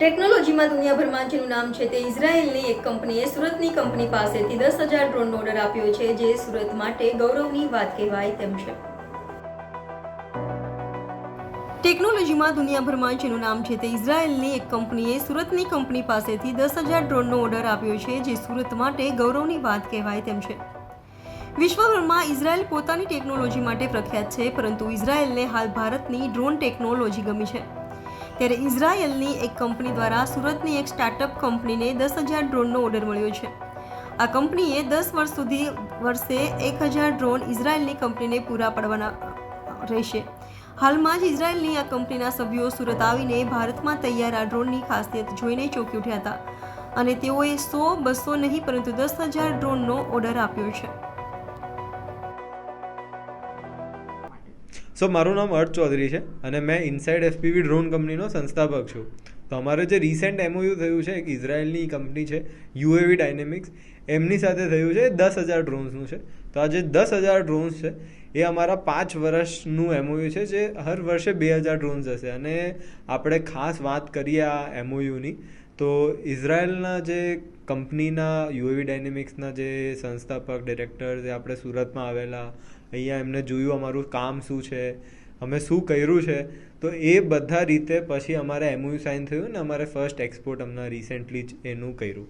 ટેકનોલોજીમાં દુનિયાભરમાં જેનું નામ છે તે ઇઝરાયેલની એક કંપનીએ સુરતની કંપની પાસેથી દસ હજાર ડ્રોનનો ઓર્ડર આપ્યો છે, જે સુરત માટે ગૌરવની વાત કહેવાય તેમ છે. ટેકનોલોજીમાં દુનિયાભરમાં જેનું નામ છે તે ઇઝરાયેલની એક કંપનીએ સુરતની કંપની પાસેથી દસ હજાર ડ્રોનનો ઓર્ડર આપ્યો છે, જે સુરત માટે ગૌરવની વાત કહેવાય તેમ છે. વિશ્વભરમાં ઇઝરાયેલ પોતાની ટેકનોલોજી માટે પ્રખ્યાત છે, પરંતુ ઇઝરાયેલને હાલ ભારતની ડ્રોન ટેકનોલોજી ગમી છે. ત્યારે ઇઝરાયલની એક કંપની દ્વારા સુરતની એક સ્ટાર્ટઅપ કંપનીને દસ હજાર ડ્રોનનો ઓર્ડર મળ્યો છે. આ કંપનીએ દસ વર્ષ સુધી વર્ષે એક હજાર ડ્રોન ઇઝરાયલની કંપનીને પૂરા પાડવાના રહેશે. હાલમાં જ ઇઝરાયલની આ કંપનીના સભ્યો સુરત આવીને ભારતમાં તૈયાર આ ડ્રોનની ખાસિયત જોઈને ચોંકી ઉઠ્યા હતા અને તેઓએ સો, બસો નહીં, પરંતુ દસ હજાર ડ્રોનનો ઓર્ડર આપ્યો છે. સો મારું નામ અર્થ ચૌધરી છે અને મેં ઇનસાઇડ એફપીવી ડ્રોન કંપનીનો સંસ્થાપક છું. તો અમારે જે રિસેન્ટ એમઓયુ થયું છે, એક ઇઝરાયલની કંપની છે યુએવી ડાયનેમિક્સ એમની સાથે થયું છે દસ હજાર ડ્રોન્સનું છે. તો આ જે દસ હજાર ડ્રોન્સ છે, એ અમારા પાંચ વર્ષનું એમઓયુ છે, જે હર વર્ષે બે હજાર ડ્રોન્સ હશે. અને આપણે ખાસ વાત કરીએ આ એમઓયુની તો ઇઝરાયલના જે કંપનીના યુએવી ડાયનેમિક્સના જે સંસ્થાપક, ડિરેક્ટર જે આપણે સુરતમાં આવેલા, અહીંયા એમને જોયું અમારું કામ શું છે, અમે શું કર્યું છે, તો એ બધા રીતે પછી અમારે એમઓયુ સાઇન થયું ને અમારે ફર્સ્ટ એક્સપોર્ટ હમણાં રિસેન્ટલી જ એનું કર્યું.